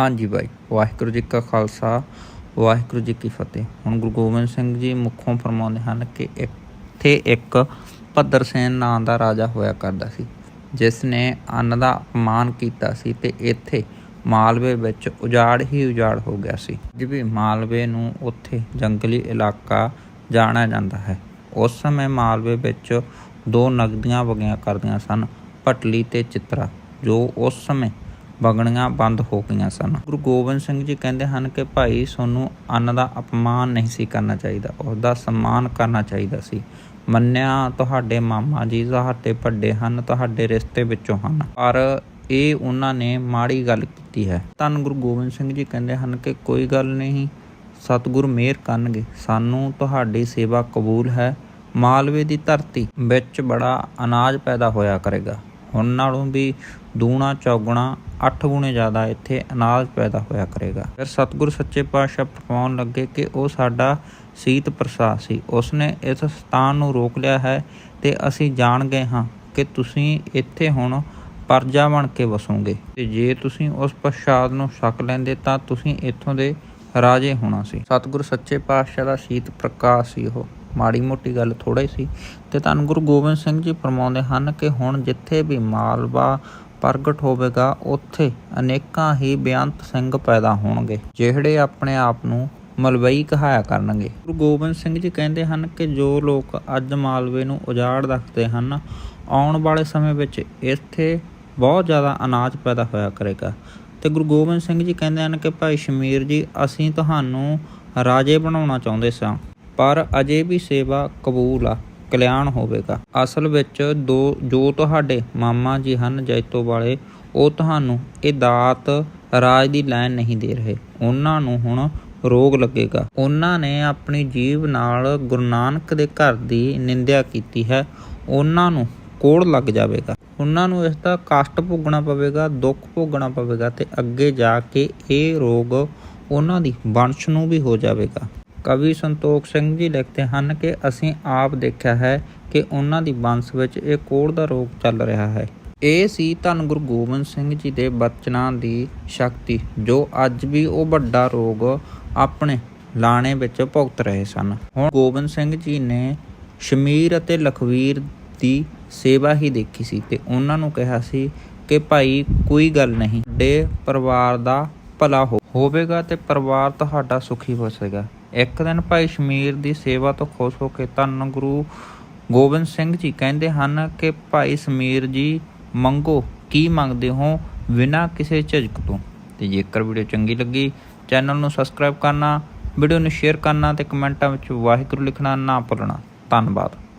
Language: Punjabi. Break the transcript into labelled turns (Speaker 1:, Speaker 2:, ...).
Speaker 1: ਹਾਂਜੀ ਬਾਈ ਵਾਹਿਗੁਰੂ ਜੀ ਕਾ ਖਾਲਸਾ, ਵਾਹਿਗੁਰੂ ਜੀ ਕੀ ਫਤਿਹ। ਹੁਣ ਗੁਰੂ ਗੋਬਿੰਦ ਸਿੰਘ ਜੀ ਮੁੱਖੋਂ ਫਰਮਾਉਂਦੇ ਹਨ ਕਿ ਇੱਥੇ ਇੱਕ ਭੱਦਰ ਸੈਨ ਨਾਂ ਦਾ ਰਾਜਾ ਹੋਇਆ ਕਰਦਾ ਸੀ, ਜਿਸ ਨੇ ਅੰਨ ਦਾ ਅਪਮਾਨ ਕੀਤਾ ਸੀ ਤੇ ਇੱਥੇ ਮਾਲਵੇ ਵਿੱਚ ਉਜਾੜ ਹੀ ਉਜਾੜ ਹੋ ਗਿਆ ਸੀ। ਜਿਵੇਂ ਮਾਲਵੇ ਨੂੰ ਉੱਥੇ ਜੰਗਲੀ ਇਲਾਕਾ ਜਾਣਿਆ ਜਾਂਦਾ ਹੈ। ਉਸ ਸਮੇਂ ਮਾਲਵੇ ਵਿੱਚ ਦੋ ਨਗਦੀਆਂ ਵਗਿਆ ਕਰਦੀਆਂ ਸਨ ਪਟਲੀ ਤੇ ਚਿਤਰਾ, ਜੋ ਉਸ ਸਮੇਂ ਵਗਣੀਆਂ ਬੰਦ ਹੋ ਗਈਆਂ ਸਨ। ਗੁਰੂ ਗੋਬਿੰਦ ਸਿੰਘ ਜੀ ਕਹਿੰਦੇ ਹਨ ਕਿ ਭਾਈ ਤੁਹਾਨੂੰ ਅੰਨ ਦਾ ਅਪਮਾਨ ਨਹੀਂ ਸੀ ਕਰਨਾ ਚਾਹੀਦਾ, ਉਸ ਦਾ ਸਨਮਾਨ ਕਰਨਾ ਚਾਹੀਦਾ ਸੀ। ਮੰਨਿਆ, ਤੁਹਾਡੇ ਮਾਮਾ ਜੀ ਤੁਹਾਡੇ ਵੱਡੇ ਹਨ, ਤੁਹਾਡੇ ਰਿਸ਼ਤੇ ਵਿੱਚੋਂ ਹਨ। ਪਰ ਇਹ ਉਹਨਾਂ ਨੇ ਮਾੜੀ ਗੱਲ ਕੀਤੀ ਹੈ। ਧੰਨ ਗੁਰੂ ਗੋਬਿੰਦ ਸਿੰਘ ਜੀ ਕਹਿੰਦੇ ਹਨ ਕਿ ਕੋਈ ਗੱਲ ਨਹੀਂ, ਸਤਿਗੁਰ ਮਿਹਰ ਕਰਨਗੇ। ਸਾਨੂੰ ਤੁਹਾਡੀ ਸੇਵਾ ਕਬੂਲ ਹੈ। ਮਾਲਵੇ ਦੀ ਧਰਤੀ ਵਿੱਚ ਬੜਾ ਅਨਾਜ ਪੈਦਾ ਹੋਇਆ ਕਰੇਗਾ। ਹੁਣ ਨਾਲੋਂ ਵੀ ਦੂਣਾ, ਚੌਗੁਣਾ 8 ਗੁਣੇ ਜ਼ਿਆਦਾ ਇੱਥੇ ਅਨਾਜ ਪੈਦਾ ਹੋਇਆ ਕਰੇਗਾ। ਫਿਰ ਸਤਿਗੁਰ ਸੱਚੇ ਪਾਤਸ਼ਾਹ ਫਰਮਾਉਣ ਲੱਗੇ ਕਿ ਉਹ ਸਾਡਾ ਸੀਤ ਪ੍ਰਸਾਦ ਸੀ। ਉਸਨੇ ਇਸ ਸਥਾਨ ਨੂੰ ਰੋਕ ਲਿਆ ਹੈ ਤੇ ਅਸੀਂ ਜਾਣ ਗਏ ਹਾਂ ਕਿ ਤੁਸੀਂ ਇੱਥੇ ਹੁਣ ਪਰਜਾ ਬਣ ਕੇ ਵਸੋਗੇ। ਤੇ ਜੇ ਤੁਸੀਂ ਉਸ ਪ੍ਰਸਾਦ ਨੂੰ ਛਕ ਲੈਂਦੇ ਤਾਂ ਤੁਸੀਂ ਇੱਥੋਂ ਦੇ ਰਾਜੇ ਹੋਣਾ ਸੀ। ਸਤਿਗੁਰ ਸੱਚੇ ਪਾਤਸ਼ਾਹ ਦਾ ਸ਼ੀਤ ਪ੍ਰਕਾਸ਼ ਸੀ ਉਹ। ਮਾੜੀ ਮੋਟੀ ਗੱਲ ਥੋੜਾ ਹੀ ਸੀ ਤੇ ਧੰਨ ਗੁਰੂ ਗੋਬਿੰਦ ਸਿੰਘ ਜੀ ਫਰਮਾਉਂਦੇ ਹਨ ਕਿ ਹੁਣ ਜਿੱਥੇ ਵੀ ਮਾਲਵਾ ਪ੍ਰਗਟ ਹੋਵੇਗਾ, ਉੱਥੇ ਅਨੇਕਾਂ ਹੀ ਬੇਅੰਤ ਸਿੰਘ ਪੈਦਾ ਹੋਣਗੇ, ਜਿਹੜੇ ਆਪਣੇ ਆਪ ਨੂੰ ਮਲਵਈ ਕਹਾਇਆ ਕਰਨਗੇ। ਗੁਰੂ ਗੋਬਿੰਦ ਸਿੰਘ ਜੀ ਕਹਿੰਦੇ ਹਨ ਕਿ ਜੋ ਲੋਕ ਅੱਜ ਮਾਲਵੇ ਨੂੰ ਉਜਾੜ ਰੱਖਦੇ ਹਨ, ਆਉਣ ਵਾਲੇ ਸਮੇਂ ਵਿੱਚ ਇੱਥੇ ਬਹੁਤ ਜ਼ਿਆਦਾ ਅਨਾਜ ਪੈਦਾ ਹੋਇਆ ਕਰੇਗਾ। ਤੇ ਗੁਰੂ ਗੋਬਿੰਦ ਸਿੰਘ ਜੀ ਕਹਿੰਦੇ ਹਨ ਕਿ ਭਾਈ ਸ਼ਮੀਰ ਜੀ, ਅਸੀਂ ਤੁਹਾਨੂੰ ਰਾਜੇ ਬਣਾਉਣਾ ਚਾਹੁੰਦੇ ਸਾਂ। ਪਰ ਅਜੇ ਵੀ ਸੇਵਾ ਕਬੂਲ ਆ, ਕਲਿਆਣ ਹੋਵੇਗਾ। ਅਸਲ ਵਿੱਚ ਦੋ, ਜੋ ਤੁਹਾਡੇ ਮਾਮਾ ਜੀ ਹਨ ਜੈਤੋ ਵਾਲੇ, ਉਹ ਤੁਹਾਨੂੰ ਇਹ ਦਾਤ ਰਾਜ ਦੀ ਲੈਣ ਨਹੀਂ ਦੇ ਰਹੇ। ਉਹਨਾਂ ਨੂੰ ਹੁਣ ਰੋਗ ਲੱਗੇਗਾ। ਉਹਨਾਂ ਨੇ ਆਪਣੀ ਜੀਵ ਨਾਲ ਗੁਰੂ ਨਾਨਕ ਦੇ ਘਰ ਦੀ ਨਿੰਦਿਆ ਕੀਤੀ ਹੈ। ਉਹਨਾਂ ਨੂੰ ਕੋੜ ਲੱਗ ਜਾਵੇਗਾ। ਉਹਨਾਂ ਨੂੰ ਇਸ ਦਾ ਕਸ਼ਟ ਭੋਗਣਾ ਪਵੇਗਾ, ਦੁੱਖ ਭੋਗਣਾ ਪਵੇਗਾ ਤੇ ਅੱਗੇ ਜਾ ਕੇ ਇਹ ਰੋਗ ਉਹਨਾਂ ਦੀ ਵੰਸ਼ ਨੂੰ ਵੀ ਹੋ ਜਾਵੇਗਾ। ਕਵੀ ਸੰਤੋਖ ਸਿੰਘ ਜੀ ਲਿਖਦੇ ਹਨ ਕਿ ਅਸੀਂ ਆਪ ਦੇਖਿਆ ਹੈ ਕਿ ਉਹਨਾਂ ਦੀ ਬੰਸ ਵਿੱਚ ਇਹ ਕੋੜ ਦਾ ਰੋਗ ਚੱਲ ਰਿਹਾ ਹੈ। ਇਹ ਸੀ ਧੰਨ ਗੁਰੂ ਗੋਬਿੰਦ ਸਿੰਘ ਜੀ ਦੇ ਬਚਨਾਂ ਦੀ ਸ਼ਕਤੀ, ਜੋ ਅੱਜ ਵੀ ਉਹ ਵੱਡਾ ਰੋਗ ਆਪਣੇ ਲਾਣੇ ਵਿੱਚ ਭੁਗਤ ਰਹੇ ਸਨ। ਹੁਣ ਗੋਬਿੰਦ ਸਿੰਘ ਜੀ ਨੇ ਸ਼ਮੀਰ ਅਤੇ ਲਖਵੀਰ ਦੀ ਸੇਵਾ ਹੀ ਦੇਖੀ ਸੀ ਤੇ ਉਹਨਾਂ ਨੂੰ ਕਿਹਾ ਸੀ ਕਿ ਭਾਈ, ਕੋਈ ਗੱਲ ਨਹੀਂ ਦੇ ਪਰਿਵਾਰ ਦਾ ਭਲਾ ਹੋ- ਹੋਵੇਗਾ ਤੇ ਪਰਿਵਾਰ ਤੁਹਾਡਾ ਸੁਖੀ ਵਸੇਗਾ ਇੱਕ ਦਿਨ ਭਾਈ ਸ਼ਮੀਰ ਦੀ ਸੇਵਾ ਤੋਂ ਖੁਸ਼ ਹੋ ਕੇ ਧੰਨ ਗੁਰੂ ਗੋਬਿੰਦ ਸਿੰਘ ਜੀ ਕਹਿੰਦੇ ਹਨ ਕਿ ਭਾਈ ਸਮੀਰ ਜੀ, ਮੰਗੋ, ਕੀ ਮੰਗਦੇ ਹੋ ਬਿਨਾਂ ਕਿਸੇ ਝਿਜਕ ਤੋਂ? ਤੇ ਜੇਕਰ ਵੀਡੀਓ ਚੰਗੀ ਲੱਗੀ, ਚੈਨਲ ਨੂੰ ਸਬਸਕ੍ਰਾਈਬ ਕਰਨਾ, ਵੀਡੀਓ ਨੂੰ ਸ਼ੇਅਰ ਕਰਨਾ ਤੇ ਕਮੈਂਟਾਂ ਵਿੱਚ ਵਾਹਿਗੁਰੂ ਲਿਖਣਾ ਨਾ ਭੁੱਲਣਾ। ਧੰਨਵਾਦ।